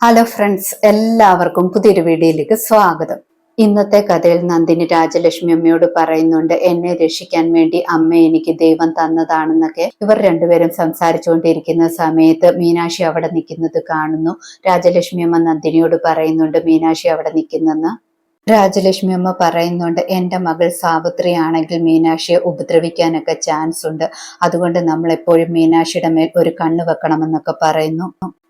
Hello friends എല്ലാവർക്കും പുതിയൊരു വീഡിയോയിലേക്ക് സ്വാഗതം. ഇന്നത്തെ കഥയിൽ നന്ദിനി രാജലക്ഷ്മി അമ്മയോട് പറയുന്നുണ്ട് എന്നെ രക്ഷിക്കാൻ വേണ്ടി അമ്മ എനിക്ക് ദൈവം തന്നതാണെന്നൊക്കെ. ഇവർ രണ്ടുപേരും സംസാരിച്ചുകൊണ്ടിരിക്കുന്ന സമയത്ത് മീനാക്ഷി അവിടെ നിൽക്കുന്നത് കാണുന്നു. രാജലക്ഷ്മി അമ്മ നന്ദിനിയോട് പറയുന്നുണ്ട് മീനാക്ഷി അവിടെ നിൽക്കുന്നെന്ന്. രാജലക്ഷ്മി അമ്മ പറയുന്നുണ്ട് എന്റെ മകൾ സാവിത്രി ആണെങ്കിൽ മീനാക്ഷിയെ ഉപദ്രവിക്കാനൊക്കെ ചാൻസ് ഉണ്ട് അതുകൊണ്ട് നമ്മൾ എപ്പോഴും മീനാക്ഷിയുടെ മേൽ ഒരു കണ്ണ് വെക്കണമെന്നൊക്കെ പറയുന്നു.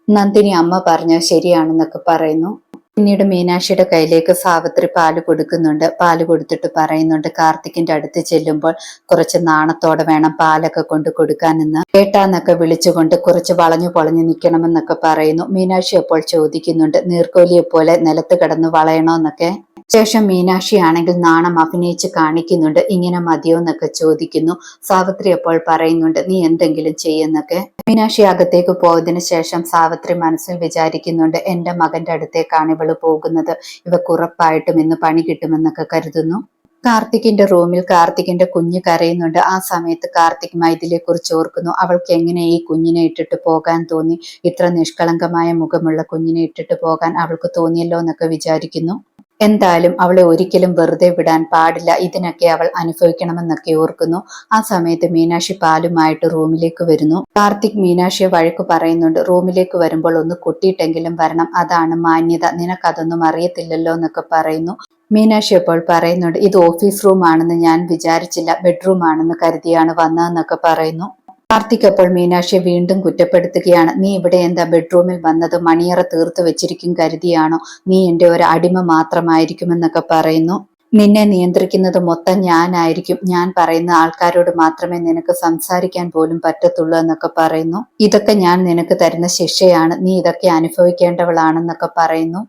നന്ദിനി അമ്മ പറഞ്ഞ ശരിയാണെന്നൊക്കെ പറയുന്നു. പിന്നീട് മീനാക്ഷിയുടെ കയ്യിലേക്ക് സാവിത്രി പാൽ കൊടുക്കുന്നുണ്ട്. പാൽ കൊടുത്തിട്ട് പറയുന്നുണ്ട് കാർത്തിക്കിന്റെ അടുത്ത് ചെല്ലുമ്പോൾ കുറച്ച് നാണത്തോടെ വേണം പാലൊക്കെ കൊണ്ട് കൊടുക്കാനെന്ന്. കേട്ടാന്നൊക്കെ വിളിച്ചുകൊണ്ട് കുറച്ച് വളഞ്ഞു പൊളഞ്ഞു നിൽക്കണമെന്നൊക്കെ പറയുന്നു. മീനാക്ഷി അപ്പോൾ ചോദിക്കുന്നുണ്ട് നീർക്കോലിയെ പോലെ നിലത്ത് കിടന്ന് വളയണോന്നൊക്കെ. ശേഷം മീനാക്ഷി ആണെങ്കിൽ നാണം അഭിനയിച്ച് കാണിക്കുന്നുണ്ട്. ഇങ്ങനെ മതിയോ എന്നൊക്കെ ചോദിക്കുന്നു. സാവിത്രി അപ്പോൾ പറയുന്നുണ്ട് നീ എന്തെങ്കിലും ചെയ്യുന്നൊക്കെ? മീനാക്ഷി അകത്തേക്ക് പോയതിന് ശേഷം സാവിത്രി മനസ്സിൽ വിചാരിക്കുന്നുണ്ട് എന്റെ മകന്റെ അടുത്തേക്കാണ് ഇവൾ പോകുന്നത്. ഇവക്ക് ഉറപ്പായിട്ടും ഇന്ന് പണി കിട്ടുമെന്നൊക്കെ കരുതുന്നു. കാർത്തിക്കിന്റെ റൂമിൽ കാർത്തിക്കിന്റെ കുഞ്ഞ് കരയുന്നുണ്ട്. ആ സമയത്ത് കാർത്തിക് മൈഥിലിയെ കുറിച്ച് ഓർക്കുന്നു. അവൾക്ക് എങ്ങനെ ഈ കുഞ്ഞിനെ ഇട്ടിട്ട് പോകാൻ തോന്നി? ഇത്ര നിഷ്കളങ്കമായ മുഖമുള്ള കുഞ്ഞിനെ ഇട്ടിട്ട് പോകാൻ അവൾക്ക് തോന്നിയല്ലോ എന്നൊക്കെ വിചാരിക്കുന്നു. എന്തായാലും അവളെ ഒരിക്കലും വെറുതെ വിടാൻ പാടില്ല. ഇതിനൊക്കെ അവൾ അനുഭവിക്കണമെന്നൊക്കെ ഓർക്കുന്നു. ആ സമയത്ത് മീനാക്ഷി പാലുമായിട്ട് റൂമിലേക്ക് വരുന്നു. കാർത്തിക് മീനാക്ഷിയെ വഴക്ക് പറയുന്നുണ്ട്. റൂമിലേക്ക് വരുമ്പോൾ ഒന്ന് കൊട്ടിയിട്ടെങ്കിലും വരണം. അതാണ് മാന്യത. നിനക്കതൊന്നും അറിയത്തില്ലല്ലോ എന്നൊക്കെ പറയുന്നു. മീനാക്ഷി അപ്പോൾ പറയുന്നുണ്ട് ഇത് ഓഫീസ് റൂം ആണെന്ന് ഞാൻ വിചാരിച്ചില്ല. ബെഡ്റൂം ആണെന്ന് കരുതിയാണ് വന്നതെന്നൊക്കെ പറയുന്നു. കാർത്തിക് അപ്പോൾ മീനാക്ഷിയെ വീണ്ടും കുറ്റപ്പെടുത്തുകയാണ്. നീ ഇവിടെ എന്താ ബെഡ്റൂമിൽ വന്നത്? മണിയറ തീർത്ത് വെച്ചിരിക്കും കരുതിയാണോ? നീ എന്റെ ഒരു അടിമ മാത്രമായിരിക്കുമെന്നൊക്കെ പറയുന്നു. നിന്നെ നിയന്ത്രിക്കുന്നത് മൊത്തം ഞാനായിരിക്കും. ഞാൻ പറയുന്ന ആൾക്കാരോട് മാത്രമേ നിനക്ക് സംസാരിക്കാൻ പോലും പറ്റത്തുള്ളൂ എന്നൊക്കെ പറയുന്നു. ഇതൊക്കെ ഞാൻ നിനക്ക് തരുന്ന ശിക്ഷയാണ്. നീ ഇതൊക്കെ അനുഭവിക്കേണ്ടവളാണെന്നൊക്കെ പറയുന്നു.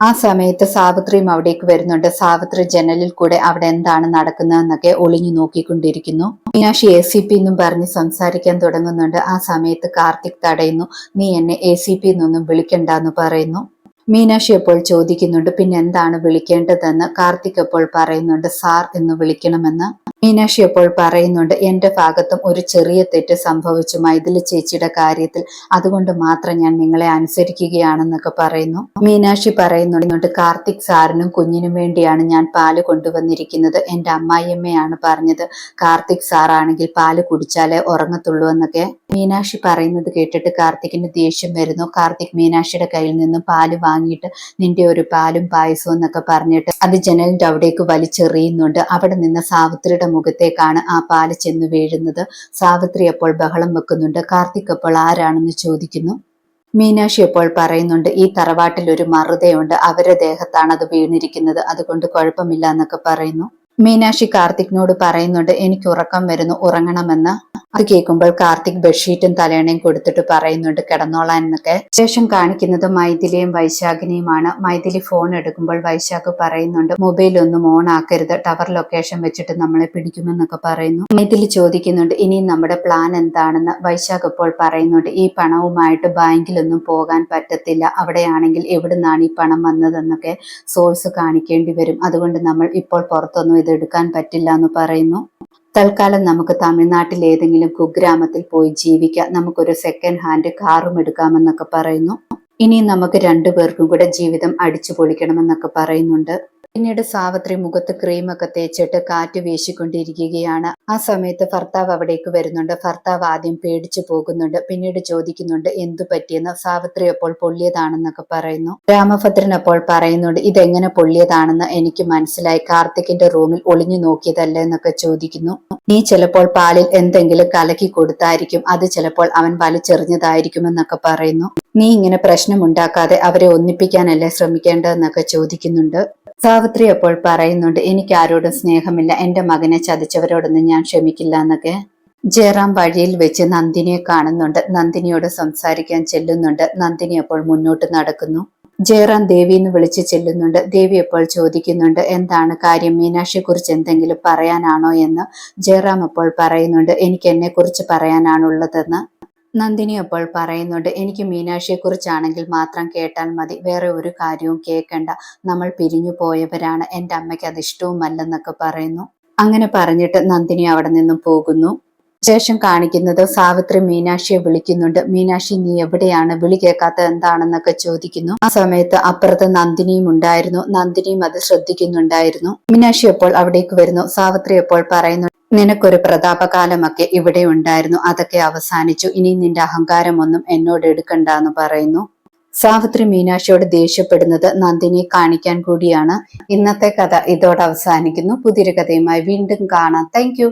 ആ സമയത്ത് സാവിത്രിയും അവിടേക്ക് വരുന്നുണ്ട്. സാവിത്രി ജനലിൽ കൂടെ അവിടെ എന്താണ് നടക്കുന്നതെന്നൊക്കെ ഒളിഞ്ഞു നോക്കിക്കൊണ്ടിരിക്കുന്നു. മീനാക്ഷി എ സി പി എന്നും പറഞ്ഞ് സംസാരിക്കാൻ തുടങ്ങുന്നുണ്ട്. ആ സമയത്ത് കാർത്തിക് തടയുന്നു. നീ എന്നെ എ സി പി എന്നൊന്നും വിളിക്കണ്ടെന്ന് പറയുന്നു. മീനാക്ഷി അപ്പോൾ ചോദിക്കുന്നുണ്ട്. പിന്നെ എന്താണ് വിളിക്കേണ്ടതെന്ന്? കാർത്തിക് അപ്പോൾ പറയുന്നുണ്ട് സാർ എന്ന് വിളിക്കണമെന്ന്. മീനാക്ഷി അപ്പോൾ പറയുന്നുണ്ട് എന്റെ ഭാഗത്തും ഒരു ചെറിയ തെറ്റ് സംഭവിച്ചു മൈഥിലി ചേച്ചിയുടെ കാര്യത്തിൽ. അതുകൊണ്ട് മാത്രം ഞാൻ നിങ്ങളെ അനുസരിക്കുകയാണെന്നൊക്കെ പറയുന്നു. മീനാക്ഷി പറയുന്നുണ്ട് കാർത്തിക് സാറിനും കുഞ്ഞിനും വേണ്ടിയാണ് ഞാൻ പാൽ കൊണ്ടുവന്നിരിക്കുന്നത്. എന്റെ അമ്മായിയമ്മയാണ് പറഞ്ഞത് കാർത്തിക് സാറാണെങ്കിൽ പാൽ കുടിച്ചാലേ ഉറങ്ങത്തുള്ളൂ എന്നൊക്കെ. മീനാക്ഷി പറയുന്നത് കേട്ടിട്ട് കാർത്തിക്കിന് ദേഷ്യം വരുന്നു. കാർത്തിക് മീനാക്ഷിയുടെ കയ്യിൽ നിന്നും പാൽ വാങ്ങിയിട്ട് നിന്റെ ഒരു പാലും പായസവും എന്നൊക്കെ പറഞ്ഞിട്ട് അത് ജനലിന്റെ അവിടേക്ക് വലിച്ചെറിയുന്നുണ്ട്. അവിടെ നിന്ന് സാവിത്രിയുടെ മുഖത്തേക്കാണ് ആ പാൽ ചെന്ന് വീഴുന്നത്. സാവിത്രി അപ്പോൾ ബഹളം വെക്കുന്നുണ്ട്. കാർത്തിക് അപ്പോൾ ആരാണെന്ന് ചോദിക്കുന്നു. മീനാക്ഷി അപ്പോൾ പറയുന്നുണ്ട് ഈ തറവാട്ടിൽ ഒരു മറുതയുണ്ട്. അവരുടെ ദേഹത്താണ് അത് വീണിരിക്കുന്നത്. അതുകൊണ്ട് കുഴപ്പമില്ല എന്നൊക്കെ പറയുന്നു. മീനാക്ഷി കാർത്തിക്കിനോട് പറയുന്നുണ്ട് എനിക്ക് ഉറക്കം വരുന്നു ഉറങ്ങണമെന്ന്. അത് കേൾക്കുമ്പോൾ കാർത്തിക് ബെഡ്ഷീറ്റും തലേണയും കൊടുത്തിട്ട് പറയുന്നുണ്ട് കിടന്നോളാൻ എന്നൊക്കെ. ശേഷം കാണിക്കുന്നത് മൈഥിലിയും വൈശാഖിനെയുമാണ്. മൈഥിലി ഫോൺ എടുക്കുമ്പോൾ വൈശാഖ് പറയുന്നുണ്ട് മൊബൈൽ ഒന്നും ഓൺ ആക്കരുത് ടവർ ലൊക്കേഷൻ വെച്ചിട്ട് നമ്മളെ പിടിക്കുമെന്നൊക്കെ പറയുന്നു. മൈഥിലി ചോദിക്കുന്നുണ്ട് ഇനി നമ്മുടെ പ്ലാൻ എന്താണെന്ന്? വൈശാഖ് ഇപ്പോൾ പറയുന്നുണ്ട് ഈ പണവുമായിട്ട് ബാങ്കിലൊന്നും പോകാൻ പറ്റത്തില്ല. അവിടെയാണെങ്കിൽ എവിടുന്നാണ് ഈ പണം വന്നതെന്നൊക്കെ സോഴ്സ് കാണിക്കേണ്ടി വരും. അതുകൊണ്ട് നമ്മൾ ഇപ്പോൾ പുറത്തൊന്നും ഇത് എടുക്കാൻ പറ്റില്ല എന്ന് പറയുന്നു. തൽക്കാലം നമുക്ക് തമിഴ്നാട്ടിൽ ഏതെങ്കിലും കുഗ്രാമത്തിൽ പോയി ജീവിക്കാം. നമുക്കൊരു സെക്കൻഡ് ഹാൻഡ് കാറും എടുക്കാമെന്നൊക്കെ പറയുന്നു. ഇനി നമുക്ക് രണ്ടുപേർക്കും കൂടെ ജീവിതം അടിച്ചു പൊളിക്കണമെന്നൊക്കെ പറയുന്നുണ്ട്. പിന്നീട് സാവത്രി മുഖത്ത് ക്രീമൊക്കെ തേച്ചിട്ട് കാറ്റ് വീശിക്കൊണ്ടിരിക്കുകയാണ്. ആ സമയത്ത് ഭർത്താവ് അവിടേക്ക് വരുന്നുണ്ട്. ഭർത്താവ് ആദ്യം പേടിച്ചു പോകുന്നുണ്ട്. പിന്നീട് ചോദിക്കുന്നുണ്ട് എന്തു പറ്റിയെന്ന്? സാവിത്രി അപ്പോൾ പൊള്ളിയതാണെന്നൊക്കെ പറയുന്നു. രാമഭദ്രൻ അപ്പോൾ പറയുന്നുണ്ട് ഇതെങ്ങനെ പൊള്ളിയതാണെന്ന് എനിക്ക് മനസ്സിലായി. കാർത്തിക്കിന്റെ റൂമിൽ ഒളിഞ്ഞു നോക്കിയതല്ല? എന്നൊക്കെ ചോദിക്കുന്നു. നീ ചിലപ്പോൾ പാലിൽ എന്തെങ്കിലും കലക്കി കൊടുത്തായിരിക്കും. അത് ചിലപ്പോൾ അവൻ വലിച്ചെറിഞ്ഞതായിരിക്കും എന്നൊക്കെ പറയുന്നു. നീ ഇങ്ങനെ പ്രശ്നമുണ്ടാക്കാതെ അവരെ ഒന്നിപ്പിക്കാനല്ലേ ശ്രമിക്കേണ്ടതെന്നൊക്കെ ചോദിക്കുന്നുണ്ട്. സാവിത്രി അപ്പോൾ പറയുന്നുണ്ട് എനിക്ക് ആരോടും സ്നേഹമില്ല. എന്റെ മകനെ ചതിച്ചവരോടൊന്നും ഞാൻ ക്ഷമിക്കില്ല എന്നൊക്കെ ജയറാം വഴിയിൽ വെച്ച് നന്ദിനിയെ കാണുന്നുണ്ട്. നന്ദിനിയോട് സംസാരിക്കാൻ ചെല്ലുന്നുണ്ട്. നന്ദിനി അപ്പോൾ മുന്നോട്ട് നടക്കുന്നു. ജയറാം ദേവി എന്ന് വിളിച്ച് ചെല്ലുന്നുണ്ട്. ദേവി അപ്പോൾ ചോദിക്കുന്നുണ്ട് എന്താണ് കാര്യം? മീനാക്ഷിയെ കുറിച്ച് എന്തെങ്കിലും പറയാനാണോ? എന്ന് ജയറാം അപ്പോൾ പറയുന്നുണ്ട് എനിക്ക് എന്നെ കുറിച്ച് പറയാനാണുള്ളതെന്ന്. നന്ദിനി അപ്പോൾ പറയുന്നുണ്ട് എനിക്ക് മീനാക്ഷിയെ കുറിച്ചാണെങ്കിൽ മാത്രം കേട്ടാൽ മതി. വേറെ ഒരു കാര്യവും കേൾക്കണ്ട. നമ്മൾ പിരിഞ്ഞു പോയവരാണ്. എന്റെ അമ്മയ്ക്ക് അത് ഇഷ്ടവുമല്ലെന്നൊക്കെ പറയുന്നു. അങ്ങനെ പറഞ്ഞിട്ട് നന്ദിനി അവിടെ നിന്നും പോകുന്നു. ശേഷം കാണിക്കുന്നത് സാവിത്രി മീനാക്ഷിയെ വിളിക്കുന്നുണ്ട്. മീനാക്ഷി നീ എവിടെയാണ്? വിളി കേൾക്കാത്ത എന്താണെന്നൊക്കെ ചോദിക്കുന്നു. ആ സമയത്ത് അപ്പുറത്ത് നന്ദിനിയും ഉണ്ടായിരുന്നു. നന്ദിനിയും അത് ശ്രദ്ധിക്കുന്നുണ്ടായിരുന്നു. മീനാക്ഷി എപ്പോൾ അവിടേക്ക് വരുന്നു? സാവിത്രി എപ്പോൾ പറയുന്നു നിനക്കൊരു പ്രതാപകാലമൊക്കെ ഇവിടെ ഉണ്ടായിരുന്നു. അതൊക്കെ അവസാനിച്ചു. ഇനി നിന്റെ അഹങ്കാരമൊന്നും എന്നോട് എടുക്കണ്ട എന്ന് പറയുന്നു. സാവിത്രി മീനാക്ഷിയോട് ദേഷ്യപ്പെടുന്നത് നന്ദിനിയെ കാണിക്കാൻ കൂടിയാണ്. ഇന്നത്തെ കഥ ഇതോടെ അവസാനിക്കുന്നു. പുതിയൊരു കഥയുമായി വീണ്ടും കാണാം. താങ്ക്